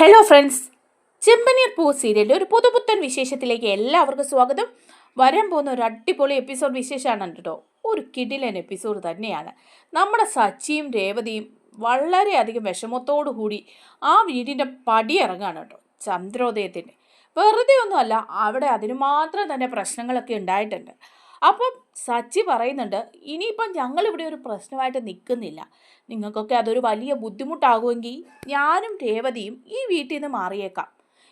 Hello friends ചെമ്പനീർ പൂ സീരിയലിൽ ഒരു പുതുപുത്തൻ വിശേഷത്തിലേക്ക് എല്ലാവർക്കും സ്വാഗതം. വരാൻ പോകുന്ന ഒരു അടിപൊളി എപ്പിസോഡ് വിശേഷമാണ് കേട്ടോ. ഒരു കിടിലൻ എപ്പിസോഡ് തന്നെയാണ്. നമ്മുടെ സച്ചിയും രേവതിയും വളരെയധികം വിഷമത്തോടു കൂടി ആ വീടിന്റെ പടി ഇറങ്ങാണ് കേട്ടോ ചന്ദ്രോദയത്തിന്റെ വെറുതെ ഒന്നുമല്ല അവിടെ അതിന് മാത്രം തന്നെ പ്രശ്നങ്ങളൊക്കെ ഉണ്ടായിട്ടുണ്ട്. അപ്പം സച്ചി പറയുന്നുണ്ട് ഇനിയിപ്പം ഞങ്ങളിവിടെ ഒരു പ്രശ്നമായിട്ട് നിൽക്കുന്നില്ല. നിങ്ങൾക്കൊക്കെ അതൊരു വലിയ ബുദ്ധിമുട്ടാകുമെങ്കിൽ ഞാനും രേവതിയും ഈ വീട്ടിൽ നിന്ന് മാറിയേക്കാം.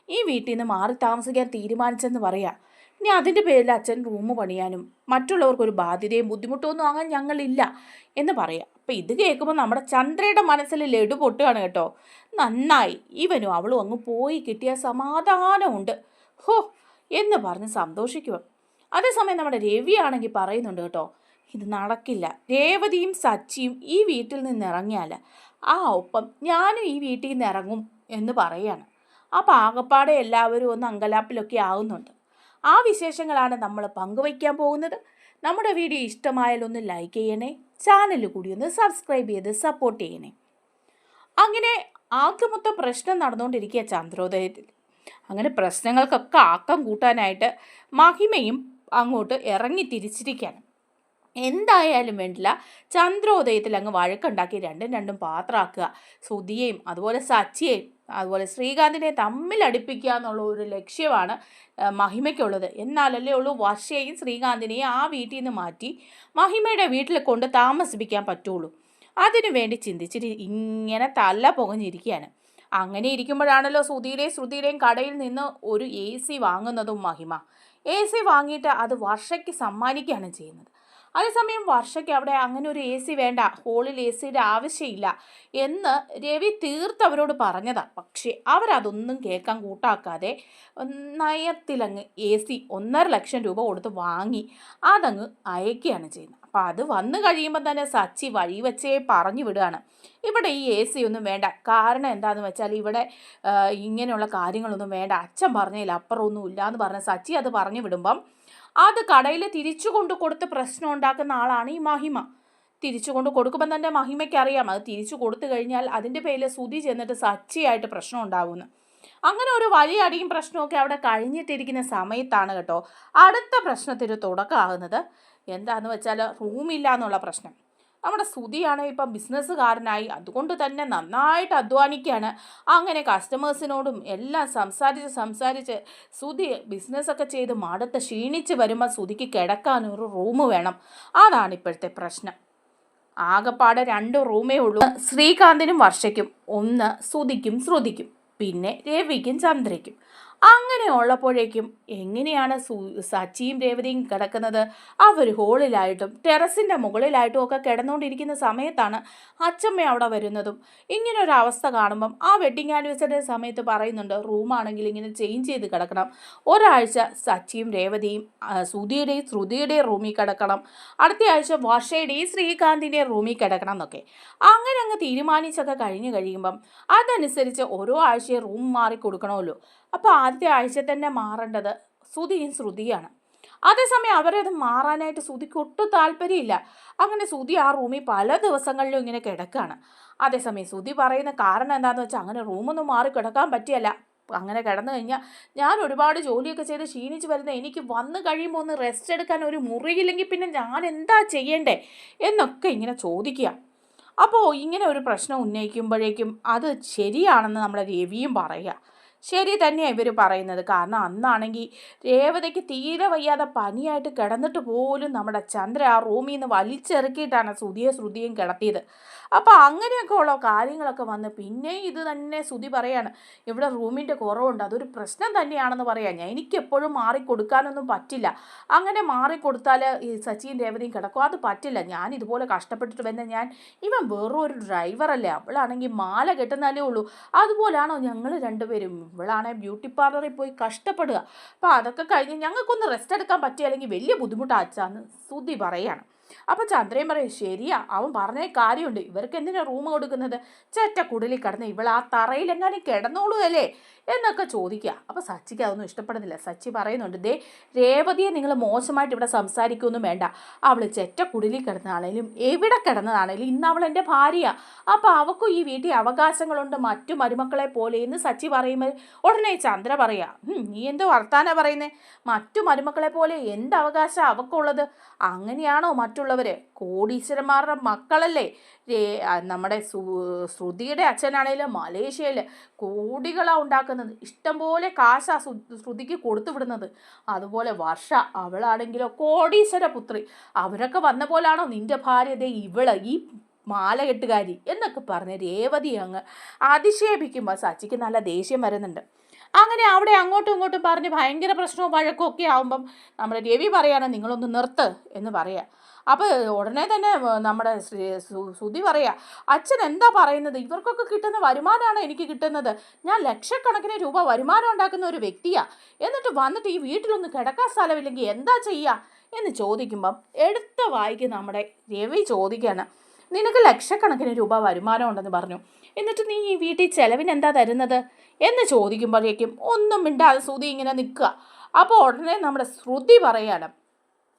ഈ വീട്ടിൽ നിന്ന് മാറി താമസിക്കാൻ തീരുമാനിച്ചെന്ന് പറയാം. ഇനി അതിന്റെ പേരിൽ അച്ഛൻ റൂം പണിയാനും മറ്റുള്ളവർക്കൊരു ബാധ്യതയും ബുദ്ധിമുട്ടൊന്നും വാങ്ങാൻ ഞങ്ങളില്ല എന്ന് പറയാം. അപ്പം ഇത് കേൾക്കുമ്പോൾ നമ്മുടെ ചന്ദ്രയുടെ മനസ്സിൽ ലഡു പൊട്ടുകയാണ് കേട്ടോ. നന്നായി. ഇവനും അവളും അങ്ങ് പോയി കിട്ടിയ സമാധാനമുണ്ട്. ഹോ എന്ന് പറഞ്ഞ് സന്തോഷിക്കുക അതേസമയം നമ്മുടെ രവിയാണെങ്കിൽ പറയുന്നുണ്ട് കേട്ടോ ഇത് നടക്കില്ല. രേവതിയും സച്ചിയും ഈ വീട്ടിൽ നിന്ന് ഇറങ്ങിയാൽ ആ ഒപ്പം ഞാനും ഈ വീട്ടിൽ നിന്ന് ഇറങ്ങും എന്ന് പറയാണ്. ആ പാകപ്പാടെ എല്ലാവരും ഒന്ന് അങ്കലാപ്പിലൊക്കെ ആവുന്നുണ്ട്. ആ വിശേഷങ്ങളാണ് നമ്മൾ പങ്കുവയ്ക്കാൻ പോകുന്നത്. നമ്മുടെ വീഡിയോ ഇഷ്ടമായാൽ ഒന്ന് ലൈക്ക് ചെയ്യണേ ചാനൽ കൂടി ഒന്ന് സബ്സ്ക്രൈബ് ചെയ്ത് സപ്പോർട്ട് ചെയ്യണേ. അങ്ങനെ ആകെ മൊത്തം പ്രശ്നം നടന്നുകൊണ്ടിരിക്കുക ചന്ദ്രോദയത്തിൽ. അങ്ങനെ പ്രശ്നങ്ങൾക്കൊക്കെ ആക്കം കൂട്ടാനായിട്ട് മഹിമയും അങ്ങോട്ട് ഇറങ്ങി തിരിച്ചിരിക്കുകയാണ്. എന്തായാലും വേണ്ടില്ല. ചന്ദ്രോദയത്തിൽ അങ്ങ് വഴക്കുണ്ടാക്കി രണ്ടും രണ്ടും പാത്രമാക്കുക സുധിയെയും അതുപോലെ സച്ചിയെയും അതുപോലെ ശ്രീകാന്തിനെ തമ്മിൽ അടുപ്പിക്കുക എന്നുള്ള ഒരു ലക്ഷ്യമാണ് മഹിമയ്ക്കുള്ളത്. എന്നാലല്ലേ ഉള്ളൂ വർഷയെയും ശ്രീകാന്തിനെയും ആ വീട്ടിൽ നിന്ന് മാറ്റി മഹിമയുടെ വീട്ടിൽ കൊണ്ട് താമസിപ്പിക്കാൻ പറ്റുള്ളൂ. അതിനു വേണ്ടി ചിന്തിച്ചിട്ട് ഇങ്ങനെ തല പുകഞ്ഞിരിക്കുകയാണ്. അങ്ങനെ ഇരിക്കുമ്പോഴാണല്ലോ സുധീരെയും ശ്രുതിയുടെയും കടയിൽ നിന്ന് ഒരു എ സി വാങ്ങുന്നതും മഹിമ. എ സി വാങ്ങിയിട്ട് അത് വർഷയ്ക്ക് സമ്മാനിക്കുകയാണ് ചെയ്യുന്നത്. അതേസമയം വർഷയ്ക്ക് അവിടെ അങ്ങനെ ഒരു എ സി വേണ്ട ഹോളിൽ എ സിയുടെ ആവശ്യമില്ല എന്ന് രവി തീർത്തവരോട് പറഞ്ഞതാണ് പക്ഷേ അവരതൊന്നും കേൾക്കാൻ കൂട്ടാക്കാതെ നയത്തിലങ്ങ് എ സി ഒന്നര ലക്ഷം രൂപ കൊടുത്ത് വാങ്ങി അതങ്ങ് അയക്കുകയാണ് ചെയ്യുന്നത്. അപ്പോൾ അത് വന്നു കഴിയുമ്പോൾ തന്നെ സച്ചി വഴി വെച്ചേ പറഞ്ഞു വിടുകയാണ്. ഇവിടെ ഈ എ സി ഒന്നും വേണ്ട. കാരണം എന്താണെന്ന് വെച്ചാൽ ഇവിടെ ഇങ്ങനെയുള്ള കാര്യങ്ങളൊന്നും വേണ്ട. അച്ഛൻ പറഞ്ഞതിൽ അപ്പുറമൊന്നും ഇല്ല എന്ന് പറഞ്ഞ് സച്ചി അത് പറഞ്ഞു വിടുമ്പം അത് കടയിൽ തിരിച്ചു കൊണ്ട് കൊടുത്ത് പ്രശ്നം ഉണ്ടാക്കുന്ന ആളാണ് ഈ മഹിമ. തിരിച്ചു കൊണ്ട് കൊടുക്കുമ്പോൾ തന്നെ മഹിമയ്ക്ക് അറിയാം അത് തിരിച്ചു കൊടുത്തു കഴിഞ്ഞാൽ അതിന്റെ പേരിൽ സുതി ചെന്നിട്ട് സച്ചിയായിട്ട് പ്രശ്നം ഉണ്ടാവുമെന്ന് അങ്ങനെ ഒരു വലിയ അടിയും പ്രശ്നമൊക്കെ അവിടെ കഴിഞ്ഞിട്ടിരിക്കുന്ന സമയത്താണ് കേട്ടോ അടുത്ത പ്രശ്നത്തിന് തുടക്കമാകുന്നത് എന്താണെന്ന് വെച്ചാൽ റൂമില്ല എന്നുള്ള പ്രശ്നം. നമ്മുടെ സുതിയാണ് ഇപ്പം ബിസിനസ്സുകാരനായി അതുകൊണ്ട് തന്നെ നന്നായിട്ട് അധ്വാനിക്കുകയാണ്. അങ്ങനെ കസ്റ്റമേഴ്സിനോടും എല്ലാം സംസാരിച്ച് സംസാരിച്ച് സുതി ബിസിനസ്സൊക്കെ ചെയ്ത് മടുത്ത് ക്ഷീണിച്ച് വരുമ്പോൾ സുതിക്ക് കിടക്കാൻ ഒരു റൂം വേണം. അതാണ് ഇപ്പോഴത്തെ പ്രശ്നം. ആകെപ്പാടെ രണ്ട് റൂമേ ഉള്ളൂ. ശ്രീകാന്തിനും വർഷയ്ക്കും ഒന്ന് സുതിക്കും ശ്രുതിക്കും പിന്നെ രവിക്കും ചന്ദ്രയ്ക്കും. അങ്ങനെ ഉള്ളപ്പോഴേക്കും എങ്ങനെയാണ് സച്ചിയും രേവതിയും കിടക്കുന്നത്? അവർ ഹോളിലായിട്ടും ടെറസിന്റെ മുകളിലായിട്ടും ഒക്കെ കിടന്നുകൊണ്ടിരിക്കുന്ന സമയത്താണ് അച്ചമ്മ അവിടെ വരുന്നതും. ഇങ്ങനെ ഒരു അവസ്ഥ കാണുമ്പം ആ വെഡിങ് ആനിവേഴ്സറി സമയത്ത് പറയുന്നുണ്ട് റൂമാണെങ്കിൽ ഇങ്ങനെ ചേഞ്ച് ചെയ്ത് കിടക്കണം. ഒരാഴ്ച സച്ചിയും രേവതിയും സുധിയുടെയും ശ്രുതിയുടെയും റൂമിൽ കിടക്കണം. അടുത്ത ആഴ്ച വർഷയുടെയും ശ്രീകാന്തിന്റെയും റൂമിൽ കിടക്കണം എന്നൊക്കെ. അങ്ങനെ അങ്ങ് തീരുമാനിച്ചൊക്കെ കഴിഞ്ഞ് കഴിയുമ്പം അതനുസരിച്ച് ഓരോ ആഴ്ചയും റൂം മാറി കൊടുക്കണമല്ലോ അപ്പോൾ ആദ്യത്തെ ആഴ്ച തന്നെ മാറേണ്ടത് ശ്രുതിയും ശ്രുതിയാണ്. അതേസമയം അവരത് മാറാനായിട്ട് ശ്രുതിക്ക് ഒട്ടും താല്പര്യമില്ല. അങ്ങനെ ശ്രുതി ആ റൂമിൽ പല ദിവസങ്ങളിലും ഇങ്ങനെ കിടക്കുകയാണ് അതേസമയം ശ്രുതി പറയുന്ന കാരണം എന്താണെന്ന് വെച്ചാൽ അങ്ങനെ റൂമൊന്നും മാറി കിടക്കാൻ പറ്റിയല്ല. അങ്ങനെ കിടന്നു കഴിഞ്ഞാൽ ഞാൻ ഒരുപാട് ജോലിയൊക്കെ ചെയ്ത് ക്ഷീണിച്ച് വരുന്ന എനിക്ക് വന്നു കഴിയുമ്പോൾ ഒന്ന് റെസ്റ്റ് എടുക്കാൻ ഒരു മുറിയില്ലെങ്കിൽ പിന്നെ ഞാൻ എന്താ ചെയ്യണ്ടേ എന്നൊക്കെ ഇങ്ങനെ ചോദിക്കുക. അപ്പോൾ ഇങ്ങനെ ഒരു പ്രശ്നം ഉന്നയിക്കുമ്പോഴേക്കും അത് ശരിയാണെന്ന് നമ്മുടെ രവിയും പറയുക. ശരി തന്നെയാണ് ഇവർ പറയുന്നത്. കാരണം അന്നാണെങ്കിൽ രേവതയ്ക്ക് തീരെ വയ്യാതെ പനിയായിട്ട് കിടന്നിട്ട് പോലും നമ്മുടെ ചന്ദ്ര ആ റൂമിൽ നിന്ന് വലിച്ചെറുക്കിയിട്ടാണ് ശ്രുതിയെ ശ്രുതിയും കിടത്തിയത്. അപ്പോൾ അങ്ങനെയൊക്കെ ഉള്ള കാര്യങ്ങളൊക്കെ വന്ന് പിന്നെ ഇത് തന്നെ ശ്രുതി പറയാണ് ഇവിടെ റൂമിന്റെ കുറവുണ്ട് അതൊരു പ്രശ്നം തന്നെയാണെന്ന് പറയാം. ഞാൻ എനിക്ക് എപ്പോഴും മാറിക്കൊടുക്കാനൊന്നും പറ്റില്ല. അങ്ങനെ മാറിക്കൊടുത്താൽ ഈ സച്ചിൻ രേവതിയും കിടക്കും. അത് പറ്റില്ല. ഞാൻ ഇതുപോലെ കഷ്ടപ്പെട്ടിട്ട് വന്ന ഞാൻ ഇവൻ വേറൊരു ഡ്രൈവറല്ലേ. അവളാണെങ്കിൽ മാല കെട്ടുന്നാലേ ഉള്ളൂ. അതുപോലാണോ ഞങ്ങൾ രണ്ടുപേരും? ഇവളാണെ ബ്യൂട്ടി പാർലറിൽ പോയി കഷ്ടപ്പെടുക. അപ്പോൾ അതൊക്കെ കഴിഞ്ഞ് ഞങ്ങൾക്കൊന്ന് റെസ്റ്റ് എടുക്കാൻ പറ്റിയ അല്ലെങ്കിൽ വലിയ ബുദ്ധിമുട്ടാച്ചാന്ന് സ്തുതി പറയാണ്. അപ്പോൾ ചന്ദ്രയും പറയും ശരിയാ അവൻ പറഞ്ഞ കാര്യമുണ്ട്. ഇവർക്ക് എന്തിനാ റൂം കൊടുക്കുന്നത്? ചേറ്റ കുടലിൽ കിടന്ന് ഇവൾ ആ തറയിൽ തറയിലെങ്ങാനും കിടന്നോളൂ അല്ലേ? എന്നൊക്കെ ചോദിക്കുക. അപ്പോൾ സച്ചിക്ക് അതൊന്നും ഇഷ്ടപ്പെടുന്നില്ല. സച്ചി പറയുന്നുണ്ട് ദേ രേവതിയെ നിങ്ങൾ മോശമായിട്ട് ഇവിടെ സംസാരിക്കുകയൊന്നും വേണ്ട. അവൾ ചെറ്റ കുടിലിൽ കിടന്നതാണേലും എവിടെ കിടന്നതാണേലും ഇന്ന് അവൾ എന്റെ ഭാര്യയാണ് അപ്പോൾ അവൾക്കും ഈ വീട്ടിൽ അവകാശങ്ങളുണ്ട്. മറ്റു മരുമക്കളെ പോലെ. എന്ന് സച്ചി പറയുമ്പോൾ ഉടനെ ചന്ദ്ര പറയാ നീ എന്ത് വർത്താന പറയുന്നേ? മറ്റു മരുമക്കളെ പോലെ എന്ത് അവകാശം അവക്കുള്ളത്? അങ്ങനെയാണോ മറ്റുള്ളവർ കോടീശ്വരന്മാരുടെ മക്കളല്ലേ? നമ്മുടെ ശ്രുതിയുടെ അച്ഛനാണേലും മലേഷ്യയിൽ കോടികളാണ് ഉണ്ടാക്കുന്നത്. ഇഷ്ടംപോലെ കാശാ സു- ശ്രുതിക്ക് കൊടുത്തു വിടുന്നത്. അതുപോലെ വർഷ അവളാണെങ്കിലോ കോടീശ്വര പുത്രി അവരൊക്കെ വന്ന പോലാണോ നിന്റെ ഭാര്യ? ദേ ഇവൾ ഈ മാലകെട്ടുകാരി എന്നൊക്കെ പറഞ്ഞ് രേവതി അങ്ങ് അധിക്ഷേപിക്കുമ്പോൾ സച്ചിക്ക് നല്ല ദേഷ്യം വരുന്നുണ്ട്. അങ്ങനെ അവിടെ അങ്ങോട്ടും ഇങ്ങോട്ടും പറഞ്ഞ് ഭയങ്കര പ്രശ്നവും വഴക്കും ഒക്കെ ആകുമ്പം നമ്മുടെ രവി പറയാണ് നിങ്ങളൊന്ന് നിർത്ത് എന്ന് പറയുക അപ്പോൾ ഉടനെ തന്നെ നമ്മുടെ ശ്രീ- പറയുക അച്ഛൻ എന്താ പറയുന്നത്? ഇവർക്കൊക്കെ കിട്ടുന്ന വരുമാനമാണ് എനിക്ക് കിട്ടുന്നത്? ഞാൻ ലക്ഷക്കണക്കിന് രൂപ വരുമാനം ഉണ്ടാക്കുന്ന ഒരു വ്യക്തിയാണ് എന്നിട്ട് വന്നിട്ട് ഈ വീട്ടിലൊന്ന് കിടക്കാൻ സ്ഥലമില്ലെങ്കിൽ എന്താ ചെയ്യുക എന്ന് ചോദിക്കുമ്പം എടുത്ത വായിക്ക് നമ്മുടെ രവി ചോദിക്കുകയാണ് നിനക്ക് ലക്ഷക്കണക്കിന് രൂപ വരുമാനം ഉണ്ടെന്ന് പറഞ്ഞു. എന്നിട്ട് നീ ഈ വീട്ടിൽ ചെലവിന് എന്താ തരുന്നത്? എന്ന് ചോദിക്കുമ്പോഴേക്കും ഒന്നും മിണ്ടാതെ ശ്രുതി ഇങ്ങനെ നിൽക്കുക. അപ്പോൾ ഉടനെ നമ്മുടെ ശ്രുതി പറയാണ്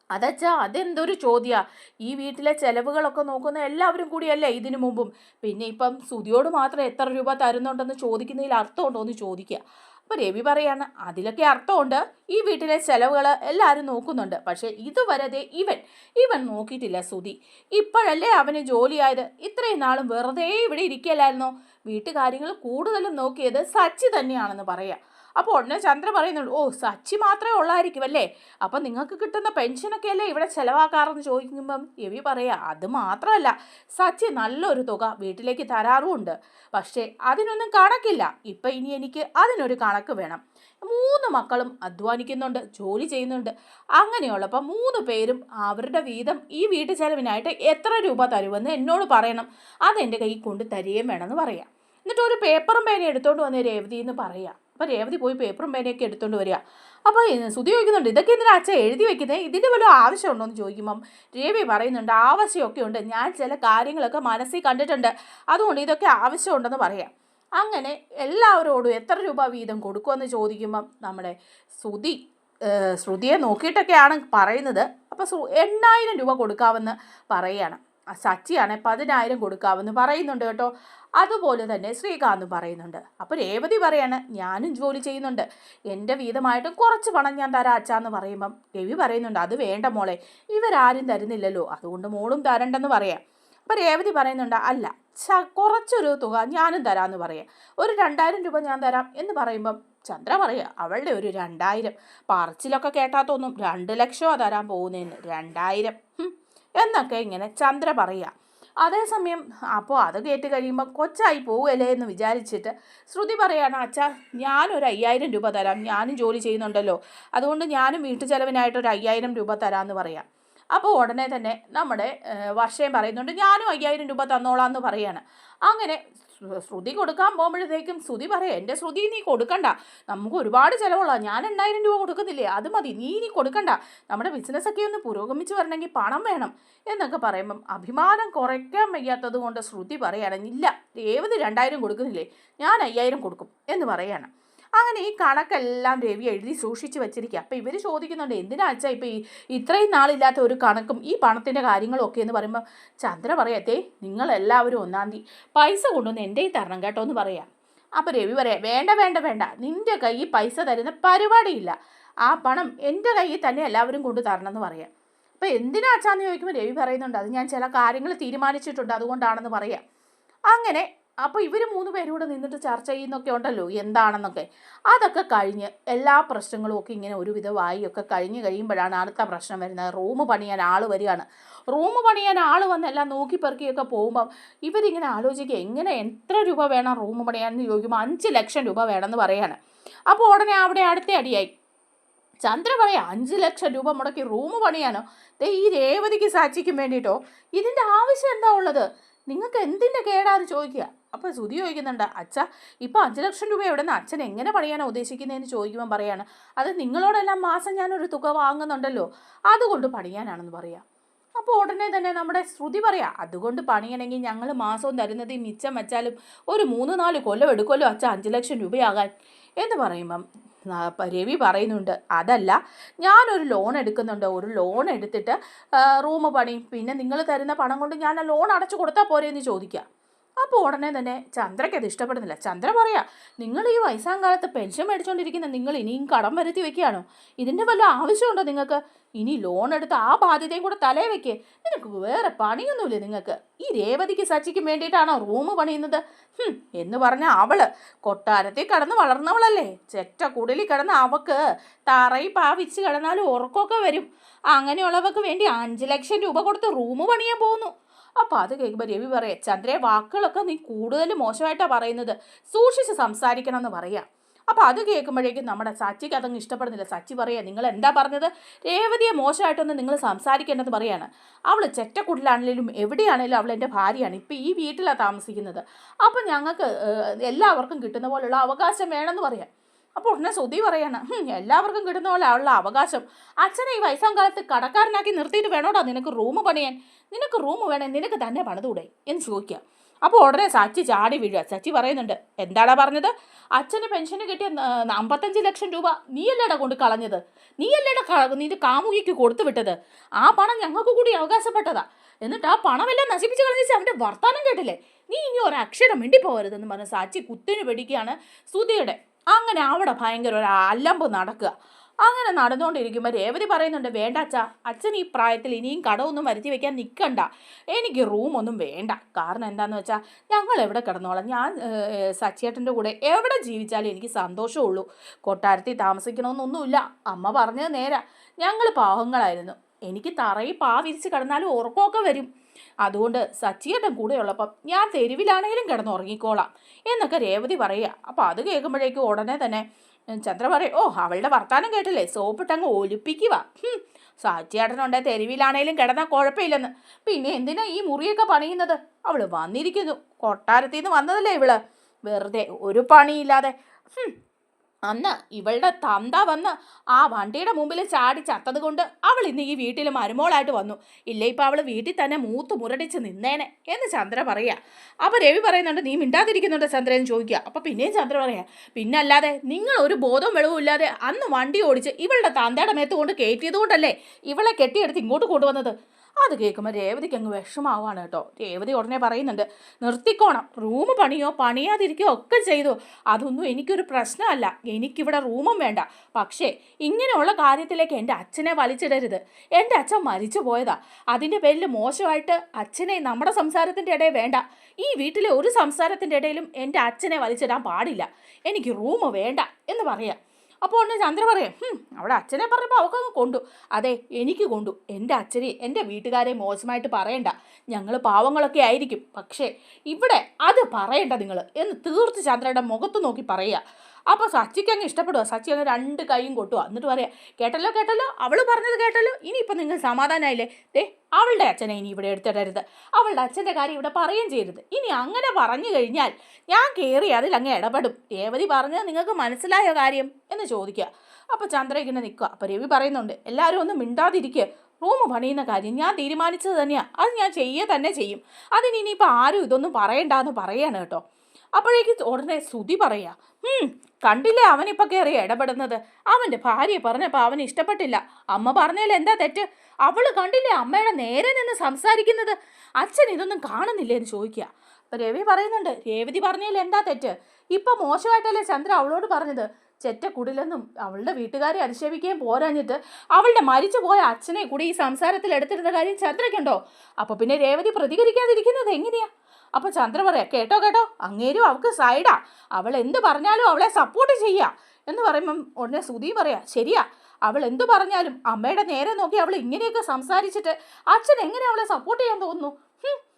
അതച്ചാ അതെന്തൊരു ചോദ്യമാണ് ഈ വീട്ടിലെ ചിലവുകളൊക്കെ നോക്കുന്ന എല്ലാവരും കൂടിയല്ലേ ഇതിനു മുമ്പും? പിന്നെ ഇപ്പം സുതിയോട് മാത്രം എത്ര രൂപ തരുന്നുണ്ടെന്ന് ചോദിക്കുന്നതിൽ അർത്ഥമുണ്ടോ എന്ന് ചോദിക്കുക. അപ്പോൾ രവി പറയാണ് അതിലൊക്കെ അർത്ഥമുണ്ട്. ഈ വീട്ടിലെ ചിലവുകൾ എല്ലാവരും നോക്കുന്നുണ്ട്. പക്ഷേ ഇതുവരെ ഇവൻ ഇവൻ നോക്കിയിട്ടില്ല സുതി ഇപ്പോഴല്ലേ അവന് ജോലിയായത്? ഇത്രയും നാളും വെറുതെ ഇവിടെ ഇരിക്കലായിരുന്നോ വീട്ടുകാര്യങ്ങൾ കൂടുതലും നോക്കിയത് സച്ചി തന്നെയാണെന്ന് പറയാം. അപ്പോൾ ഉടനെ ചന്ദ്ര പറയുന്നുണ്ട് ഓ സച്ചി മാത്രമേ ഉള്ളായിരിക്കും അല്ലേ? അപ്പം നിങ്ങൾക്ക് കിട്ടുന്ന പെൻഷനൊക്കെ അല്ലേ ഇവിടെ ചിലവാക്കാറെന്ന് ചോദിക്കുമ്പം? എവി പറയാ അത് മാത്രമല്ല സച്ചി നല്ലൊരു തുക വീട്ടിലേക്ക് തരാറുമുണ്ട്. പക്ഷേ അതിനൊന്നും കണക്കില്ല. ഇപ്പം ഇനി എനിക്ക് അതിനൊരു കണക്ക് വേണം. മൂന്ന് മക്കളും അധ്വാനിക്കുന്നുണ്ട് ജോലി ചെയ്യുന്നുണ്ട്. അങ്ങനെയുള്ളപ്പോൾ മൂന്ന് പേരും അവരുടെ വീതം ഈ വീട്ടു ചെലവിനായിട്ട് എത്ര രൂപ തരുമെന്ന് എന്നോട് പറയണം. അതെന്റെ കയ്യിൽ കൊണ്ട് തരികയും വേണമെന്ന് പറയാം. എന്നിട്ട് ഒരു പേപ്പറും പേനയും എടുത്തോണ്ട് വന്ന് രേവതി എന്ന് പറയാം. അപ്പോൾ രേവതി പോയി പേപ്പറും പേനയൊക്കെ എടുത്തുകൊണ്ട് വരിക. അപ്പോൾ സുതി ചോദിക്കുന്നുണ്ട് ഇതൊക്കെ എന്തിനാ അച്ഛൻ എഴുതി വെക്കുന്നത് ഇതിന്റെ വല്ല ആവശ്യമുണ്ടോ? എന്ന് ചോദിക്കുമ്പം രേവി പറയുന്നുണ്ട് ആവശ്യമൊക്കെ ഉണ്ട്. ഞാൻ ചില കാര്യങ്ങളൊക്കെ മനസ്സിൽ കണ്ടിട്ടുണ്ട്. അതുകൊണ്ട് ഇതൊക്കെ ആവശ്യമുണ്ടെന്ന് പറയാം. അങ്ങനെ എല്ലാവരോടും എത്ര രൂപ വീതം കൊടുക്കുമെന്ന് ചോദിക്കുമ്പം നമ്മുടെ ശ്രുതി ശ്രുതിയെ നോക്കിയിട്ടൊക്കെയാണ് പറയുന്നത്. അപ്പോൾ സു എണ്ണായിരം രൂപ കൊടുക്കാമെന്ന് പറയുകയാണ് സച്ചിയാണെ പതിനായിരം കൊടുക്കാമെന്ന് പറയുന്നുണ്ട് കേട്ടോ. അതുപോലെ തന്നെ ശ്രീകാന്ത് പറയുന്നുണ്ട്. അപ്പോൾ രേവതി പറയാണ് ഞാനും ജോലി ചെയ്യുന്നുണ്ട്. എന്റെ വീതമായിട്ട് കുറച്ച് പണം ഞാൻ തരാം അച്ഛാന്ന് പറയുമ്പം രവി പറയുന്നുണ്ട് അത് വേണ്ട മോളെ ഇവരാരും തരുന്നില്ലല്ലോ. അതുകൊണ്ട് മോളും തരണ്ടെന്ന് പറയാം. അപ്പോൾ രേവതി പറയുന്നുണ്ട് അല്ല കുറച്ചൊരു തുക ഞാനും തരാമെന്ന് പറയാം. ഒരു രണ്ടായിരം രൂപ ഞാൻ തരാം. എന്ന് പറയുമ്പം ചന്ദ്ര പറയുക അവളുടെ ഒരു രണ്ടായിരം. പറച്ചിലൊക്കെ കേട്ടാത്തൊന്നും തോന്നും രണ്ട് ലക്ഷമോ തരാൻ പോകുന്നതെന്ന് രണ്ടായിരം. എന്നൊക്കെ ഇങ്ങനെ ചന്ദ്ര പറയുക അതേസമയം അപ്പോൾ അത് കേട്ട് കഴിയുമ്പോൾ കൊച്ചായി പോവുകയല്ലേ എന്ന് വിചാരിച്ചിട്ട് ശ്രുതി പറയാണ് അച്ഛാ ഞാനൊരു അയ്യായിരം രൂപ തരാം. ഞാനും ജോലി ചെയ്യുന്നുണ്ടല്ലോ. അതുകൊണ്ട് ഞാനും വീട്ടു ചെലവിനായിട്ട് ഒരു അയ്യായിരം രൂപ തരാമെന്ന് പറയാം. അപ്പോൾ ഉടനെ തന്നെ നമ്മുടെ വർഷയും പറയുന്നുണ്ട് ഞാനും അയ്യായിരം രൂപ തന്നോളാം എന്ന് പറയാണ്. അങ്ങനെ ശ്രു- ശ്രുതി കൊടുക്കാൻ പോകുമ്പോഴത്തേക്കും ശ്രുതി പറയാം എന്റെ ശ്രുതി നീ കൊടുക്കണ്ട. നമുക്ക് ഒരുപാട് ചിലവുള്ള ഞാൻ എണ്ണായിരം രൂപ കൊടുക്കുന്നില്ലേ അത് മതി നീ ഇനി കൊടുക്കണ്ട. നമ്മുടെ ബിസിനസ്സൊക്കെ ഒന്ന് പുരോഗമിച്ച് വരണമെങ്കിൽ പണം വേണം. എന്നൊക്കെ പറയുമ്പം അഭിമാനം കുറയ്ക്കാൻ വയ്യാത്തത് കൊണ്ട് ശ്രുതി പറയുകയാണ് ഇല്ല ഏവത് രണ്ടായിരം കൊടുക്കുന്നില്ലേ? ഞാൻ അയ്യായിരം കൊടുക്കും എന്ന് പറയാണ്. അങ്ങനെ ഈ കണക്കെല്ലാം രവി എഴുതി സൂക്ഷിച്ച് വെച്ചിരിക്കുക അപ്പം ഇവർ ചോദിക്കുന്നുണ്ട് എന്തിനാ അച്ഛാ ഇപ്പോൾ ഈ ഇത്രയും നാളില്ലാത്ത ഒരു കണക്കും ഈ പണത്തിന്റെ കാര്യങ്ങളും ഒക്കെ എന്ന് പറയുമ്പോൾ ചന്ദ്ര പറയത്തേ നിങ്ങളെല്ലാവരും ഒന്നാം തീയതി പൈസ കൊണ്ടുവന്ന് എന്റെ ഈ തരണം കേട്ടോ എന്ന് പറയാം. അപ്പോൾ രവി പറയാം വേണ്ട വേണ്ട വേണ്ട നിന്റെ കയ്യിൽ പൈസ തരുന്ന പരിപാടിയില്ല. ആ പണം എന്റെ കയ്യിൽ തന്നെ എല്ലാവരും കൊണ്ടു തരണം എന്ന് പറയാം. അപ്പോൾ എന്തിനാച്ചാന്ന് ചോദിക്കുമ്പോൾ രവി പറയുന്നുണ്ട് അത് ഞാൻ ചില കാര്യങ്ങൾ തീരുമാനിച്ചിട്ടുണ്ട് അതുകൊണ്ടാണെന്ന് പറയാം. അങ്ങനെ അപ്പോൾ ഇവർ മൂന്ന് പേരും കൂടെ നിന്നിട്ട് ചർച്ച ചെയ്യുന്നൊക്കെ ഉണ്ടല്ലോ എന്താണെന്നൊക്കെ. അതൊക്കെ കഴിഞ്ഞ് എല്ലാ പ്രശ്നങ്ങളും ഒക്കെ ഇങ്ങനെ ഒരുവിധമായി ഒക്കെ കഴിഞ്ഞ് കഴിയുമ്പോഴാണ് അടുത്ത പ്രശ്നം വരുന്നത്. റൂം പണിയാൻ ആൾ വരികയാണ്. റൂം പണിയാൻ ആൾ വന്നെല്ലാം നോക്കി പെറുക്കിയൊക്കെ പോകുമ്പം ഇവരിങ്ങനെ ആലോചിക്കുക എങ്ങനെ എത്ര രൂപ വേണം റൂം പണിയാൻ എന്ന് ചോദിക്കുമ്പോൾ അഞ്ച് ലക്ഷം രൂപ വേണമെന്ന് പറയാണ്. അപ്പോൾ ഉടനെ അവിടെ അടുത്ത അടിയായി. ചന്ദ്ര പറയാം അഞ്ച് ലക്ഷം രൂപ മുടക്കി റൂം പണിയാനോ? ദേ ഈ രേവതിക്ക് സാക്ഷിക്കും വേണ്ടിയിട്ടോ ഇതിന്റെ ആവശ്യം എന്താ ഉള്ളത്? നിങ്ങൾക്ക് എന്തിന്റെ കേടാന്ന് ചോദിക്കുക. അപ്പോൾ സുതി ചോദിക്കുന്നുണ്ട് അച്ഛ ഇപ്പോൾ അഞ്ച് ലക്ഷം രൂപ എവിടെ നിന്ന് അച്ഛൻ എങ്ങനെ പണിയാനോ ഉദ്ദേശിക്കുന്നതെന്ന് ചോദിക്കുമ്പോൾ പറയാണ് അത് നിങ്ങളോടെല്ലാം മാസം ഞാനൊരു തുക വാങ്ങുന്നുണ്ടല്ലോ അതുകൊണ്ട് പണിയാനാണെന്ന് പറയാം. അപ്പോൾ ഉടനെ തന്നെ നമ്മുടെ ശ്രുതി പറയാം അതുകൊണ്ട് പണിയണമെങ്കിൽ ഞങ്ങൾ മാസവും തരുന്നത് മിച്ചം വെച്ചാലും ഒരു മൂന്ന് നാല് കൊല്ലം എടുക്കുമല്ലോ അച്ഛ അഞ്ച് ലക്ഷം രൂപയാകാൻ. എന്ന് പറയുമ്പം രവി പറയുന്നുണ്ട് അതല്ല ഞാനൊരു ലോൺ എടുക്കുന്നുണ്ട്. ഒരു ലോൺ എടുത്തിട്ട് റൂം പണിയും പിന്നെ നിങ്ങൾ തരുന്ന പണം കൊണ്ട് ഞാൻ ആ ലോൺ അടച്ചു കൊടുത്താൽ പോരെ എന്ന് ചോദിക്കുക അപ്പോൾ ഉടനെ തന്നെ ചന്ദ്രയ്ക്ക് അത് ഇഷ്ടപ്പെടുന്നില്ല. ചന്ദ്ര പറയാ നിങ്ങൾ ഈ വയസ്സാം കാലത്ത് പെൻഷൻ മേടിച്ചുകൊണ്ടിരിക്കുന്ന നിങ്ങൾ ഇനിയും കടം വരുത്തി വെക്കുകയാണോ? ഇതിന്റെ വല്ല ആവശ്യമുണ്ടോ നിങ്ങൾക്ക്? ഇനി ലോൺ എടുത്ത് ആ ബാധ്യതയും കൂടെ തലേ വെക്കേ. നിനക്ക് വേറെ പണിയൊന്നുമില്ല നിങ്ങൾക്ക് ഈ രേവതിക്ക് സച്ചിക്കും വേണ്ടിയിട്ടാണോ റൂം പണിയുന്നത്? എന്ന് പറഞ്ഞ അവൾ. കൊട്ടാരത്തിൽ കടന്ന് വളർന്നവളല്ലേ. ചെറ്റ കുടലിൽ കിടന്ന് അവക്ക് തറയിൽ പാവിച്ച് കിടന്നാലും ഉറക്കമൊക്കെ വരും. അങ്ങനെയുള്ളവർക്ക് വേണ്ടി അഞ്ച് ലക്ഷം രൂപ കൊടുത്ത് റൂം പണിയാൻ പോകുന്നു. അപ്പോൾ അത് കേൾക്കുമ്പോൾ രവി പറയാ ചന്ദ്രയെ വാക്കുകളൊക്കെ നീ കൂടുതൽ മോശമായിട്ടാ പറയുന്നത്. സൂക്ഷിച്ച് സംസാരിക്കണം എന്ന് പറയാം. അപ്പോൾ അത് കേൾക്കുമ്പോഴേക്കും നമ്മുടെ സച്ചിക്ക് അതങ്ങ് ഇഷ്ടപ്പെടുന്നില്ല. സച്ചി പറയുക നിങ്ങൾ എന്താ പറഞ്ഞത്? രേവതിയെ മോശമായിട്ടൊന്നും നിങ്ങൾ സംസാരിക്കേണ്ടത് പറയാണ്. അവൾ ചെറ്റക്കുട്ടിലാണെങ്കിലും എവിടെയാണെങ്കിലും അവൾ എന്റെ ഭാര്യയാണ്. ഇപ്പോൾ ഈ വീട്ടിലാണ് താമസിക്കുന്നത്. അപ്പോൾ ഞങ്ങൾക്ക് എല്ലാവർക്കും കിട്ടുന്ന പോലുള്ള അവകാശം വേണമെന്ന് പറയാം. അപ്പോൾ ഉടനെ സുധി പറയാണ് എല്ലാവർക്കും കിട്ടുന്ന പോലെ ഉള്ള അവകാശം. അച്ഛനെ ഈ വയസ്സാം കാലത്ത് കടക്കാരനാക്കി നിർത്തിയിട്ട് വേണോടാ നിനക്ക് റൂം പണിയാൻ? നിനക്ക് റൂം വേണേ നിനക്ക് തന്നെ പണിതൂടെ എന്ന് ചോദിക്കുക. അപ്പോൾ ഉടനെ സച്ചി ചാടി വീഴുക സച്ചി പറയുന്നുണ്ട് എന്താടാ പറഞ്ഞത്? അച്ഛന് പെൻഷന് കിട്ടിയ ന- അമ്പത്തഞ്ച് ലക്ഷം രൂപ നീയല്ലേടാ കൊണ്ട് കളഞ്ഞത്? നീയല്ലേടാ നിന്റെ കാമുകിക്ക് കൊടുത്തു വിട്ടത്? ആ പണം ഞങ്ങൾക്ക് കൂടി അവകാശപ്പെട്ടതാ. എന്നിട്ട് ആ പണമെല്ലാം നശിപ്പിച്ച് കളഞ്ഞിച്ച് അവന്റെ വർത്താനം കേട്ടില്ലേ? നീ ഇനി ഒരക്ഷരം മിണ്ടിപ്പോകരുതെന്ന് പറഞ്ഞ് സാച്ചി കുത്തിന് പിടിക്കുകയാണ് സുധിയുടെ. അങ്ങനെ അവിടെ ഭയങ്കര ഒരു അലമ്പ് നടക്കുക. അങ്ങനെ നടന്നുകൊണ്ടിരിക്കുമ്പോൾ രേവതി പറയുന്നുണ്ട് വേണ്ട അച്ഛാ അച്ഛൻ ഈ പ്രായത്തിൽ ഇനിയും കടമൊന്നും വരുത്തി വെക്കാൻ നിൽക്കണ്ട എനിക്ക് റൂമൊന്നും വേണ്ട. കാരണം എന്താന്ന് വെച്ചാൽ ഞങ്ങൾ എവിടെ കിടന്നോളാം? ഞാൻ സച്ചേട്ടന്റെ കൂടെ എവിടെ ജീവിച്ചാലും എനിക്ക് സന്തോഷമുള്ളൂ. കൊട്ടാരത്തിൽ താമസിക്കണമെന്നൊന്നുമില്ല. അമ്മ പറഞ്ഞത് നേരാ. ഞങ്ങൾ പാവങ്ങളായിരുന്നു. എനിക്ക് തറയിൽ പാ വിരിച്ച് കിടന്നാലും ഉറക്കമൊക്കെ വരും. അതുകൊണ്ട് സച്ചിയേട്ടൻ കൂടെ ഉള്ളപ്പം ഞാൻ തെരുവിലാണെങ്കിലും കിടന്നുറങ്ങിക്കോളാം. എന്നൊക്കെ രേവതി പറയുക. അപ്പോൾ അത് കേൾക്കുമ്പോഴേക്കും ഉടനെ തന്നെ ചന്ദ്ര പറയും ഓ അവളുടെ വർത്താനം കേട്ടില്ലേ? സോപ്പിട്ടങ്ങ് ഒലിപ്പിക്കുക. സാറ്റിയാടനുണ്ടെ തെരുവിലാണേലും കിടന്നാൽ കുഴപ്പമില്ലെന്ന്. പിന്നെ എന്തിനാ ഈ മുറിയൊക്കെ പണിയുന്നത്? അവൾ വന്നിരിക്കുന്നു. കൊട്ടാരത്തിൽ നിന്ന് വന്നതല്ലേ ഇവൾ. വെറുതെ ഒരു പണിയില്ലാതെ. അന്ന് ഇവളുടെ തന്ത വന്ന് ആ വണ്ടിയുടെ മുമ്പിൽ ചാടി ചത്തത് കൊണ്ട് അവൾ ഇന്ന് ഈ വീട്ടിൽ മരുമോളായിട്ട് വന്നു. ഇല്ലേ ഇപ്പം അവൾ വീട്ടിൽ തന്നെ മൂത്ത് മുരടിച്ച് നിന്നേനെ എന്ന് ചന്ദ്ര പറയാ. അപ്പോൾ രവി പറയുന്നുണ്ട് നീ മിണ്ടാതിരിക്കുന്നുണ്ട് ചന്ദ്ര? എന്ന് ചോദിക്കുക. അപ്പോൾ പിന്നെയും ചന്ദ്ര പറയാ പിന്നെ അല്ലാതെ നിങ്ങൾ ഒരു ബോധവും വെളിവും ഇല്ലാതെ അന്ന് വണ്ടി ഓടിച്ച് ഇവളുടെ തന്തയുടെ മേത്ത് കൊണ്ട് കയറ്റിയത് കൊണ്ടല്ലേ ഇവളെ കെട്ടിയെടുത്ത് ഇങ്ങോട്ട് കൊണ്ടുവന്നത്? അത് കേൾക്കുമ്പോൾ രേവതിക്ക് അങ്ങ് വിഷമാവാണ് കേട്ടോ. രേവതി ഉടനെ പറയുന്നുണ്ട് നിർത്തിക്കോണം. റൂം പണിയോ പണിയാതിരിക്കുകയോ ഒക്കെ ചെയ്തു. അതൊന്നും എനിക്കൊരു പ്രശ്നമല്ല. എനിക്കിവിടെ റൂമും വേണ്ട. പക്ഷേ ഇങ്ങനെയുള്ള കാര്യത്തിലേക്ക് എന്റെ അച്ഛനെ വലിച്ചിടരുത്. എന്റെ അച്ഛൻ മരിച്ചു പോയതാ. അതിന്റെ പേരിൽ മോശമായിട്ട് അച്ഛനെ നമ്മുടെ സംസാരത്തിന്റെ ഇടയിൽ വേണ്ട. ഈ വീട്ടിലെ ഒരു സംസാരത്തിന്റെ ഇടയിലും എന്റെ അച്ഛനെ വലിച്ചിടാൻ പാടില്ല. എനിക്ക് റൂം വേണ്ട എന്ന് പറയാം. അപ്പോൾ ഉടനെ ചന്ദ്ര പറയും "ഹും, അവിടെ അച്ഛനെ പറഞ്ഞപ്പോൾ അവക്കങ്ങ് കൊണ്ടു. അതെ എനിക്ക് കൊണ്ടു. എന്റെ അച്ഛനെ എന്റെ വീട്ടുകാരെ മോശമായിട്ട് പറയണ്ട. ഞങ്ങൾ പാവങ്ങളൊക്കെ ആയിരിക്കും. പക്ഷേ ഇവിടെ അത് പറയണ്ട നിങ്ങൾ എന്ന് തീർത്ത് ചന്ദ്രയുടെ മുഖത്ത് നോക്കി പറയുക. അപ്പോൾ സച്ചിക്ക് അങ്ങ് ഇഷ്ടപ്പെടുക സച്ചി അങ്ങ് രണ്ട് കൈയും കൊട്ടുക എന്നിട്ട് പറയാം കേട്ടല്ലോ കേട്ടല്ലോ അവൾ പറഞ്ഞത് കേട്ടല്ലോ. ഇനിയിപ്പോൾ നിങ്ങൾ സമാധാനമായില്ലേ ദേ അവളുടെ അച്ഛനെ ഇനി ഇവിടെ എടുത്തിടരുത്. അവളുടെ അച്ഛന്റെ കാര്യം ഇവിടെ പറയുകയും ചെയ്യരുത്. ഇനി അങ്ങനെ പറഞ്ഞു കഴിഞ്ഞാൽ ഞാൻ കയറി അതിൽ അങ്ങ് ഇടപെടും. രേവതി പറഞ്ഞത് നിങ്ങൾക്ക് മനസ്സിലായ കാര്യം? എന്ന് ചോദിക്കുക. അപ്പോൾ ചന്ദ്ര ഇങ്ങനെ നിൽക്കുക. അപ്പോൾ രവി പറയുന്നുണ്ട് എല്ലാവരും ഒന്ന് മിണ്ടാതിരിക്കുക റൂം പണിയുന്ന കാര്യം ഞാൻ തീരുമാനിച്ചത് തന്നെയാണ് അത് ഞാൻ ചെയ്യുക തന്നെ ചെയ്യും. അതിന് ഇനിയിപ്പോൾ ആരും ഇതൊന്നും പറയണ്ടെന്ന് പറയാണ് കേട്ടോ. അപ്പോഴേക്ക് ഉടനെ ശ്രുതി പറയാ കണ്ടില്ലേ അവനിപ്പോൾ കയറി ഇടപെടുന്നത്? അവന്റെ ഭാര്യ പറഞ്ഞപ്പോൾ അവന് ഇഷ്ടപ്പെട്ടില്ല. അമ്മ പറഞ്ഞതിൽ എന്താ തെറ്റ്? അവൾ കണ്ടില്ലേ അമ്മയുടെ നേരെ നിന്ന് സംസാരിക്കുന്നത്? അച്ഛൻ ഇതൊന്നും കാണുന്നില്ലേ എന്ന് ചോദിക്കുക അപ്പം രവി പറയുന്നുണ്ട് രേവതി പറഞ്ഞതിൽ എന്താ തെറ്റ്? ഇപ്പം മോശമായിട്ടല്ലേ ചന്ദ്ര അവളോട് പറഞ്ഞത്? ചെറ്റ കുടിലെന്നും അവളുടെ വീട്ടുകാരെ അധിക്ഷേപിക്കുകയും പോരാഞ്ഞിട്ട് അവളുടെ മരിച്ചു പോയ അച്ഛനെ കൂടി ഈ സംസാരത്തിൽ എടുത്തിരുന്ന കാര്യം ചന്ദ്രയ്ക്കുണ്ടോ? അപ്പോൾ പിന്നെ രേവതി പ്രതികരിക്കാതിരിക്കുന്നത് എങ്ങനെയാ? അപ്പൊ ചന്ദ്ര പറയാ കേട്ടോ കേട്ടോ അങ്ങേരും അവൾക്ക് സൈഡാ. അവൾ എന്ത് പറഞ്ഞാലും അവളെ സപ്പോർട്ട് ചെയ്യാ. എന്ന് പറയുമ്പം ഉടനെ സുധി പറയാ ശരിയാ. അവൾ എന്തു പറഞ്ഞാലും അമ്മയുടെ നേരെ നോക്കി അവൾ ഇങ്ങനെയൊക്കെ സംസാരിച്ചിട്ട് അച്ഛൻ എങ്ങനെ അവളെ സപ്പോർട്ട് ചെയ്യാൻ തോന്നുന്നു?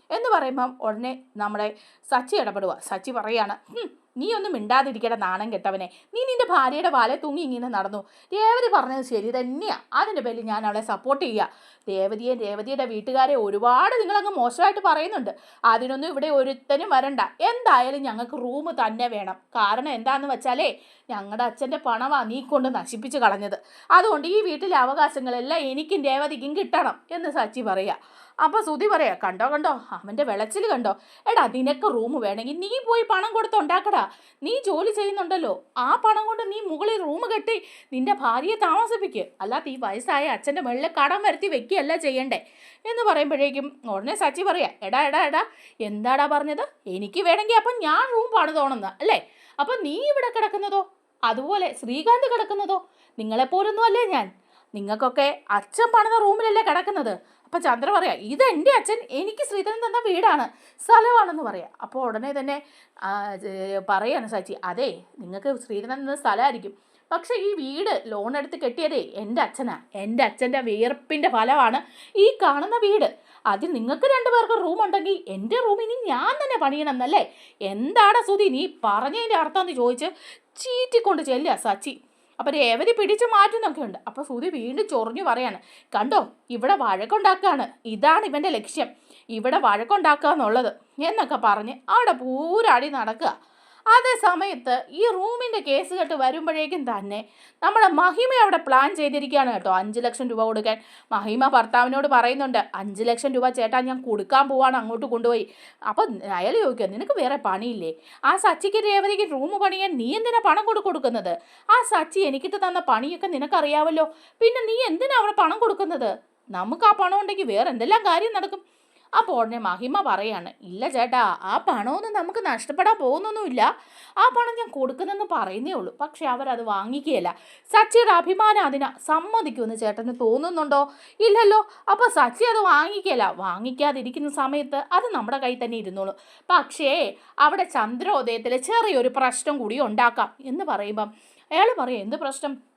എന്ന് പറയുമ്പം ഉടനെ നമ്മുടെ സച്ചി ഇടപെടുക സച്ചി പറയാണ് "ഹും, നീ ഒന്നും മിണ്ടാതിരിക്കട നാണം കെട്ടവനെ. നീ നിന്റെ ഭാര്യയുടെ വാലെ തൂങ്ങി ഇങ്ങനെ നടന്നു. രേവതി പറഞ്ഞത് ശരി തന്നെയാണ് അതിന്റെ പേരിൽ ഞാൻ അവളെ സപ്പോർട്ട് ചെയ്യുക രേവതിയെ രേവതിയുടെ വീട്ടുകാരെ ഒരുപാട് നിങ്ങളങ്ങ് മോശമായിട്ട് പറയുന്നുണ്ട്. അതിനൊന്നും ഇവിടെ ഒരുത്തനും വരണ്ട. എന്തായാലും ഞങ്ങൾക്ക് റൂം തന്നെ വേണം. കാരണം എന്താന്ന് വെച്ചാലേ ഞങ്ങളുടെ അച്ഛന്റെ പണമാണ് നീ കൊണ്ട് നശിപ്പിച്ച് കളഞ്ഞത്. അതുകൊണ്ട് ഈ വീട്ടിലെ അവകാശങ്ങളെല്ലാം എനിക്കും രേവതിക്കും കിട്ടണം എന്ന് സച്ചി പറയുക അപ്പോൾ സുതി പറയാ കണ്ടോ കണ്ടോ? അവന്റെ വിളച്ചിൽ കണ്ടോ? എടാ നിനക്ക് റൂം വേണമെങ്കിൽ നീ പോയി പണം കൊടുത്ത് ഉണ്ടാക്കടാ. നീ ജോലി ചെയ്യുന്നുണ്ടല്ലോ. ആ പണം കൊണ്ട് നീ മുകളിൽ റൂം കെട്ടി നിന്റെ ഭാര്യയെ താമസിപ്പിക്കുക അല്ലാതെ ഈ വയസ്സായ അച്ഛന്റെ മുകളിൽ കടം വരുത്തി വെക്കുകയല്ല ചെയ്യണ്ടേ. എന്ന് പറയുമ്പോഴേക്കും ഉടനെ സച്ചി പറയാ എടാ എടാ എടാ എന്താടാ പറഞ്ഞത്? എനിക്ക് വേണമെങ്കിൽ അപ്പം ഞാൻ റൂം പണിതോണെന്ന് അല്ലേ? അപ്പം നീ ഇവിടെ കിടക്കുന്നതോ? അതുപോലെ ശ്രീകാന്ത് കിടക്കുന്നതോ? നിങ്ങളെപ്പോലൊന്നും അല്ലേ ഞാൻ? നിങ്ങൾക്കൊക്കെ അച്ഛൻ പണിത റൂമിലല്ലേ കിടക്കുന്നത്? അപ്പം ചന്ദ്ര പറയാ ഇത് എന്റെ അച്ഛൻ എനിക്ക് ശ്രീധരൻ തന്ന വീടാണ് സ്ഥലമാണെന്ന് പറയാം. അപ്പോൾ ഉടനെ തന്നെ പറയാണ് സച്ചി അതെ നിങ്ങൾക്ക് ശ്രീധരൻ തന്ന സ്ഥലമായിരിക്കും. പക്ഷേ ഈ വീട് ലോൺ എടുത്ത് കെട്ടിയതേ എന്റെ അച്ഛനാ. എന്റെ അച്ഛന്റെ വിയർപ്പിന്റെ ഫലമാണ് ഈ കാണുന്ന വീട്. അതിൽ നിങ്ങൾക്ക് രണ്ടുപേർക്ക് റൂം ഉണ്ടെങ്കിൽ എന്റെ റൂം ഇനി ഞാൻ തന്നെ പണിയണം എന്നല്ലേ എന്താണ് സുധി നീ പറഞ്ഞതിന്റെ അർത്ഥം എന്ന് ചോദിച്ച് ചീറ്റിക്കൊണ്ട് ചെല്ലുക സച്ചി. അപ്പോൾ രേവതി പിടിച്ചു മാറ്റുന്നൊക്കെ ഉണ്ട്. അപ്പോൾ സുധി വീണ്ടും ചൊറിഞ്ഞു പറയാണ് കണ്ടോ ഇവിടെ വഴക്കുണ്ടാക്കുകയാണ് ഇതാണ് ഇവന്റെ ലക്ഷ്യം. ഇവിടെ വഴക്കുണ്ടാക്കുക എന്നുള്ളത് എന്നൊക്കെ പറഞ്ഞ് അവിടെ പൂരാടി നടക്കുക. അതേ സമയത്ത് ഈ റൂമിന്റെ കേസ് കേട്ട് വരുമ്പോഴേക്കും തന്നെ നമ്മുടെ മഹിമ അവിടെ പ്ലാൻ ചെയ്തിരിക്കുകയാണ് കേട്ടോ. അഞ്ച് ലക്ഷം രൂപ കൊടുക്കാൻ. മഹിമ ഭർത്താവിനോട് പറയുന്നുണ്ട് അഞ്ച് ലക്ഷം രൂപ ചേട്ടാ ഞാൻ കൊടുക്കാൻ പോവാണ് അങ്ങോട്ട് കൊണ്ടുപോയി. അപ്പം അയാൾ ചോദിക്കുക നിനക്ക് വേറെ പണിയില്ലേ? ആ സച്ചിക്ക് രേവതിക്ക് റൂം പണിയാൻ നീ എന്തിനാ പണം കൊടു കൊടുക്കുന്നത്? ആ സച്ചി എനിക്കിട്ട് തന്ന പണിയൊക്കെ നിനക്കറിയാവല്ലോ. പിന്നെ നീ എന്തിനാ അവിടെ പണം കൊടുക്കുന്നത്? നമുക്ക് ആ പണം ഉണ്ടെങ്കിൽ വേറെ എന്തെല്ലാം കാര്യം നടക്കും? അപ്പോൾ ഉടനെ മഹിമ പറയാണ് ഇല്ല ചേട്ടാ ആ പണമൊന്നും നമുക്ക് നഷ്ടപ്പെടാൻ പോകുന്നൊന്നുമില്ല. ആ പണം ഞാൻ കൊടുക്കുന്നെന്ന് പറയുന്നേ ഉള്ളൂ. പക്ഷെ അവരത് വാങ്ങിക്കുകയില്ല. സച്ചിയുടെ അഭിമാനം അതിനെ സമ്മതിക്കുമെന്ന് ചേട്ടന് തോന്നുന്നുണ്ടോ? ഇല്ലല്ലോ. അപ്പോൾ സച്ചി അത് വാങ്ങിക്കുകയില്ല. വാങ്ങിക്കാതിരിക്കുന്ന സമയത്ത് അത് നമ്മുടെ കയ്യിൽ തന്നെ ഇരുന്നോളൂ. പക്ഷേ അവിടെ ചന്ദ്രോദയത്തിൽ ചെറിയൊരു പ്രശ്നം കൂടി ഉണ്ടാക്കാം. എന്ന് പറയുമ്പം അയാൾ പറയും എന്ത് പ്രശ്നം?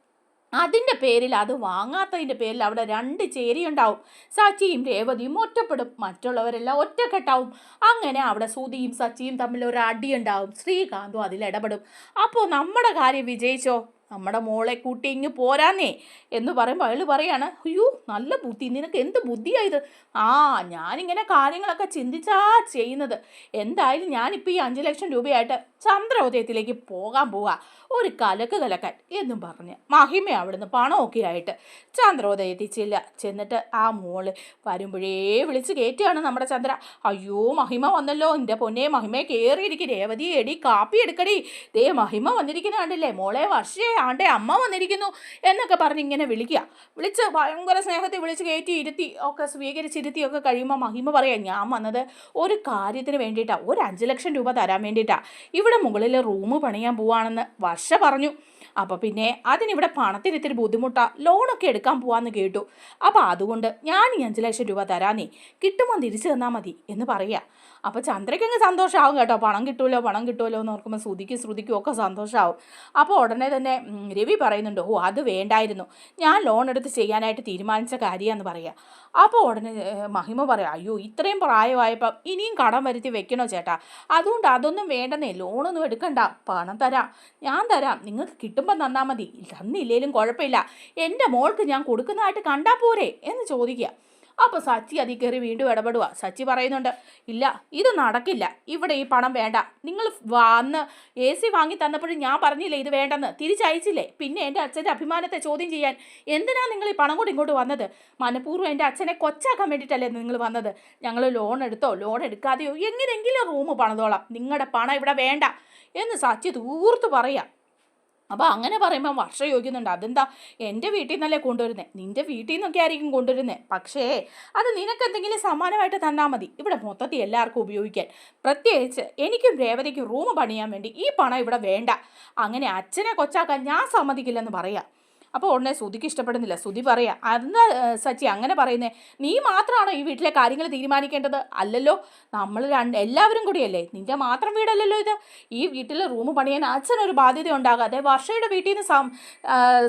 അതിന്റെ പേരിൽ അത് വാങ്ങാത്തതിന്റെ പേരിൽ അവിടെ രണ്ട് ചേരിയുണ്ടാവും സച്ചിയും രേവതിയും ഒറ്റപ്പെടും. മറ്റുള്ളവരെല്ലാം ഒറ്റക്കെട്ടാവും. അങ്ങനെ അവിടെ സുധിയും സച്ചിയും തമ്മിൽ ഒരു അടിയുണ്ടാവും ശ്രീകാന്തും അതിൽ ഇടപെടും. അപ്പോൾ നമ്മുടെ കാര്യം വിജയിച്ചോ? നമ്മുടെ മോളെ കൂട്ടി ഇങ്ങ് പോരാന്നേ? എന്ന് പറയുമ്പോൾ അയാൾ പറയാണ് അയ്യോ നല്ല ബുദ്ധി. നിനക്ക് എന്ത് ബുദ്ധിയായത് ആ ഞാനിങ്ങനെ കാര്യങ്ങളൊക്കെ ചിന്തിച്ചാ ചെയ്യുന്നത്. എന്തായാലും ഞാനിപ്പോൾ ഈ അഞ്ച് ലക്ഷം രൂപയായിട്ട് ചന്ദ്രോദയത്തിലേക്ക് പോകാൻ പോവാ ഒരു കലക്ക് കലക്കാൻ എന്നും പറഞ്ഞ് മഹിമ അവിടുന്ന് പണമൊക്കെ ആയിട്ട് ചന്ദ്രോദയത്തിൽ ചെല്ലുക. ചെന്നിട്ട് ആ മോൾ വരുമ്പോഴേ വിളിച്ച് കയറ്റുകയാണ് നമ്മുടെ ചന്ദ്ര. അയ്യോ മഹിമ വന്നല്ലോ. എന്റെ പൊന്നെ മഹിമയെ കയറിയിരിക്കും രേവതി എടി കാപ്പി എടുക്കടി. ദേ മഹിമ വന്നിരിക്കുന്ന കണ്ടില്ലേ? മോളെ വർഷേ ആണ്ടേ അമ്മ വന്നിരിക്കുന്നു എന്നൊക്കെ പറഞ്ഞ് ഇങ്ങനെ വിളിക്കുക. വിളിച്ച് ഭയങ്കര സ്നേഹത്തിൽ വിളിച്ച് കയറ്റി ഇരുത്തി ഒക്കെ സ്വീകരിച്ചിരുത്തി ഒക്കെ കഴിയുമ്പോൾ മഹിമ പറയാം ഞാൻ വന്നത് ഒരു കാര്യത്തിന് വേണ്ടിയിട്ടാണ് ഒരു അഞ്ച് ലക്ഷം രൂപ തരാൻ വേണ്ടിയിട്ടാണ് ഇവിടെ മുകളിൽ റൂം പണിയാൻ പോവാണെന്ന് വർഷ പറഞ്ഞു. അപ്പോൾ പിന്നെ അതിനിവിടെ പണത്തിന് ഇത്തിരി ബുദ്ധിമുട്ടാണ് ലോണൊക്കെ എടുക്കാൻ പോവാന്ന് കേട്ടു. അപ്പോൾ അതുകൊണ്ട് ഞാൻ ഈ അഞ്ച് ലക്ഷം രൂപ തരാനേ കിട്ടുമ്പോൾ തിരിച്ചു തന്നാൽ മതി എന്ന് പറയുക അപ്പോൾ ചന്ദ്രയ്ക്കങ്ങ് സന്തോഷമാവും കേട്ടോ. പണം കിട്ടുമല്ലോ പണം കിട്ടുമല്ലോ എന്ന് ഓർക്കുമ്പോൾ ശ്രുതിക്കും ശ്രുതിക്കും ഒക്കെ സന്തോഷമാവും അപ്പോൾ ഉടനെ തന്നെ രവി പറയുന്നുണ്ട് ഓ അത് വേണ്ടായിരുന്നു. ഞാൻ ലോൺ എടുത്ത് ചെയ്യാനായിട്ട് തീരുമാനിച്ച കാര്യമാണെന്ന് പറയാം. അപ്പോൾ ഉടനെ മഹിമ പറയാം അയ്യോ ഇത്രയും പ്രായമായപ്പോൾ ഇനിയും കടം വരുത്തി വെക്കണോ ചേട്ടാ? അതുകൊണ്ട് അതൊന്നും വേണ്ടെന്നേ ലോണൊന്നും എടുക്കണ്ട. പണം തരാം. ഞാൻ തരാം. നിങ്ങൾക്ക് കിട്ടുമ്പോൾ തന്നാൽ മതി. തന്നില്ലേലും കുഴപ്പമില്ല. എന്റെ മോൾക്ക് ഞാൻ കൊടുക്കുന്നതായിട്ട് കണ്ടാൽ പോരെ? എന്ന് ചോദിക്കുക അപ്പോൾ സച്ചി അതിൽ കയറി വീണ്ടും ഇടപെടുക സച്ചി പറയുന്നുണ്ട് ഇല്ല ഇത് നടക്കില്ല. ഇവിടെ ഈ പണം വേണ്ട. നിങ്ങൾ വന്ന് എ സി വാങ്ങി തന്നപ്പോഴും ഞാൻ പറഞ്ഞില്ലേ ഇത് വേണ്ടെന്ന്? തിരിച്ചയച്ചില്ലേ? പിന്നെ എന്റെ അച്ഛന്റെ അഭിമാനത്തെ ചോദ്യം ചെയ്യാൻ എന്തിനാണ് നിങ്ങൾ ഈ പണം കൂടി ഇങ്ങോട്ട് വന്നത്? മനഃപൂർവം എന്റെ അച്ഛനെ കൊച്ചാക്കാൻ വേണ്ടിയിട്ടല്ലേ നിങ്ങൾ വന്നത്? ഞങ്ങൾ ലോൺ എടുത്തോ? ലോൺ എടുക്കാതെയോ? എങ്ങനെയെങ്കിലും റൂം പണിതോളാം. നിങ്ങളുടെ പണം ഇവിടെ വേണ്ട. എന്ന് സച്ചി തൂർത്ത് പറയാം. അപ്പോൾ അങ്ങനെ പറയുമ്പോൾ വർഷം യോഗ്യുന്നുണ്ട് അതെന്താ? എന്റെ വീട്ടിൽ നിന്നല്ലേ കൊണ്ടുവരുന്നത് നിന്റെ വീട്ടിൽ നിന്നൊക്കെ ആയിരിക്കും കൊണ്ടുവരുന്നത് പക്ഷേ അത് നിനക്ക് എന്തെങ്കിലും സമാനമായിട്ട് തന്നാൽ മതി. ഇവിടെ മൊത്തത്തിൽ എല്ലാവർക്കും ഉപയോഗിക്കാൻ. പ്രത്യേകിച്ച് എനിക്കും രേവതിക്കും റൂം പണിയാൻ വേണ്ടി ഈ പണം ഇവിടെ വേണ്ട. അങ്ങനെ അച്ഛനെ കൊച്ചാക്കാൻ ഞാൻ സമ്മതിക്കില്ലെന്ന് പറയാം. അപ്പോൾ ഉടനെ സുധിക്ക് ഇഷ്ടപ്പെടുന്നില്ല. സുധി പറയാ അന്ന് സച്ചി അങ്ങനെ പറയുന്നേ നീ മാത്രമാണോ ഈ വീട്ടിലെ കാര്യങ്ങൾ തീരുമാനിക്കേണ്ടത്? അല്ലല്ലോ നമ്മൾ രണ്ട് എല്ലാവരും കൂടിയല്ലേ നിന്റെ മാത്രം വീടല്ലല്ലോ ഇത്. ഈ വീട്ടിൽ റൂം പണിയാൻ അച്ഛനൊരു ബാധ്യത ഉണ്ടാകാതെ വർഷയുടെ വീട്ടിൽ നിന്ന്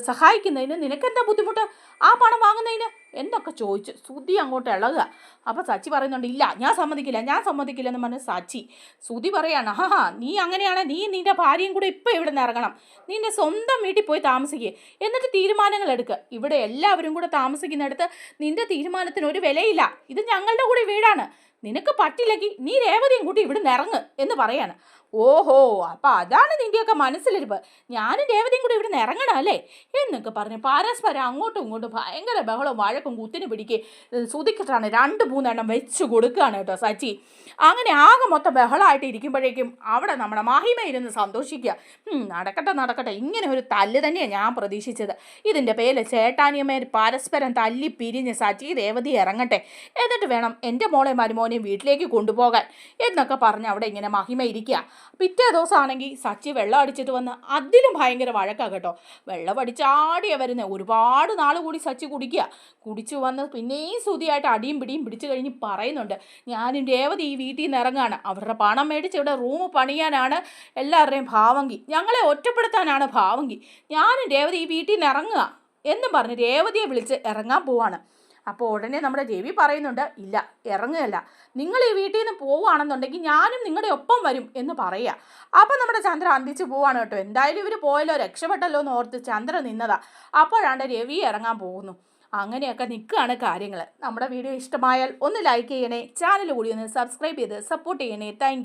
സഹായിക്കുന്നതിന് നിനക്കെന്താ ബുദ്ധിമുട്ട്? ആ പണം വാങ്ങുന്നതിന് എന്തൊക്കെ ചോദിച്ചു? ശ്രുതി അങ്ങോട്ട് ഇളകുക. അപ്പോൾ സച്ചി പറയുന്നുണ്ട് ഇല്ല ഞാൻ സമ്മതിക്കില്ല ഞാൻ സമ്മതിക്കില്ല എന്ന് പറഞ്ഞ് സച്ചി ശ്രുതി പറയാണ് ഹാ നീ അങ്ങനെയാണ് നീ നിന്റെ ഭാര്യയും കൂടെ ഇപ്പോൾ ഇവിടെ നിന്ന് ഇറങ്ങണം. നിന്റെ സ്വന്തം വീട്ടിൽ പോയി താമസിക്കുക എന്നിട്ട് തീരുമാനങ്ങൾ എടുക്കുക ഇവിടെ എല്ലാവരും കൂടെ താമസിക്കുന്നിടത്ത് നിന്റെ തീരുമാനത്തിന് ഒരു വിലയില്ല. ഇത് ഞങ്ങളുടെ കൂടെ വീടാണ്. നിനക്ക് പറ്റില്ലെങ്കിൽ നീ രേവതിയും കൂട്ടി ഇവിടെ നിന്ന് ഇറങ്ങ് എന്ന് പറയാണ്. ഓഹോ അപ്പം അതാണ് നിന്റെയൊക്കെ മനസ്സിലിരിപ്പ്. ഞാനും രേവതിയും കൂടി ഇവിടുന്ന് ഇറങ്ങണം അല്ലേ? എന്നൊക്കെ പറഞ്ഞ് പരസ്പരം അങ്ങോട്ടും ഇങ്ങോട്ടും ഭയങ്കര ബഹളവും വഴക്കും കുത്തിന് പിടിക്കുകയും സുതിക്കിട്ടാണ് രണ്ട് മൂന്നെണ്ണം വെച്ച് കൊടുക്കുകയാണ് കേട്ടോ സച്ചി. അങ്ങനെ ആകെ മൊത്തം ബഹളമായിട്ട് ഇരിക്കുമ്പോഴേക്കും അവിടെ നമ്മുടെ മഹിമ ഇരുന്ന് സന്തോഷിക്കുക നടക്കട്ടെ നടക്കട്ടെ. ഇങ്ങനെ ഒരു തല്ല് തന്നെയാണ് ഞാൻ പ്രതീക്ഷിച്ചത്. ഇതിന്റെ പേരിൽ ചേട്ടാനിയമ്മേർ പരസ്പരം തല്ലി പിരിഞ്ഞ് സച്ചി രേവതി ഇറങ്ങട്ടെ. എന്നിട്ട് വേണം എന്റെ മോളെ മരുമോനെയും വീട്ടിലേക്ക് കൊണ്ടുപോകാൻ എന്നൊക്കെ പറഞ്ഞ് അവിടെ ഇങ്ങനെ മഹിമ ഇരിക്കുക പിറ്റേ ദിവസമാണെങ്കിൽ സച്ചി വെള്ളം അടിച്ചിട്ട് വന്ന് അതിലും ഭയങ്കര വഴക്കാണ് കേട്ടോ. വെള്ളം അടിച്ചാടിയ വരുന്നത് ഒരുപാട് നാൾ കൂടി സച്ചി കുടിക്കുക. കുടിച്ചു വന്ന് പിന്നെയും സ്തുതിയായിട്ട് അടിയും പിടിയും പിടിച്ചു കഴിഞ്ഞ് പറയുന്നുണ്ട്. ഞാനും രേവതി ഈ വീട്ടിൽ നിന്ന് ഇറങ്ങാണ്. അവരുടെ പണം മേടിച്ച് ഇവിടെ റൂം പണിയാനാണ് എല്ലാവരുടെയും ഭാവങ്കി. ഞങ്ങളെ ഒറ്റപ്പെടുത്താനാണ് ഭാവങ്കി. ഞാനും രേവതി ഈ വീട്ടിൽ നിന്ന് ഇറങ്ങുക എന്നും പറഞ്ഞ് രേവതിയെ വിളിച്ച് ഇറങ്ങാൻ പോവാണ്. അപ്പോൾ ഉടനെ നമ്മുടെ രവി പറയുന്നുണ്ട് ഇല്ല ഇറങ്ങുകയല്ല. നിങ്ങൾ ഈ വീട്ടിൽ നിന്ന് പോവുകയാണെന്നുണ്ടെങ്കിൽ ഞാനും നിങ്ങളുടെ ഒപ്പം വരും എന്ന് പറയുക അപ്പോൾ നമ്മുടെ ചന്ദ്ര അന്തിച്ച് പോവാണ് കേട്ടോ. എന്തായാലും ഇവർ പോയല്ലോ രക്ഷപ്പെട്ടല്ലോ എന്ന് ഓർത്ത് ചന്ദ്ര നിന്നതാ. അപ്പോഴാണ് രവി ഇറങ്ങാൻ പോകുന്നു. അങ്ങനെയൊക്കെ നിൽക്കുകയാണ് കാര്യങ്ങൾ നമ്മുടെ വീഡിയോ ഇഷ്ടമായാൽ ഒന്ന് ലൈക്ക് ചെയ്യണേ ചാനൽ കൂടി ഒന്ന് സബ്സ്ക്രൈബ് ചെയ്ത് സപ്പോർട്ട് ചെയ്യണേ. താങ്ക്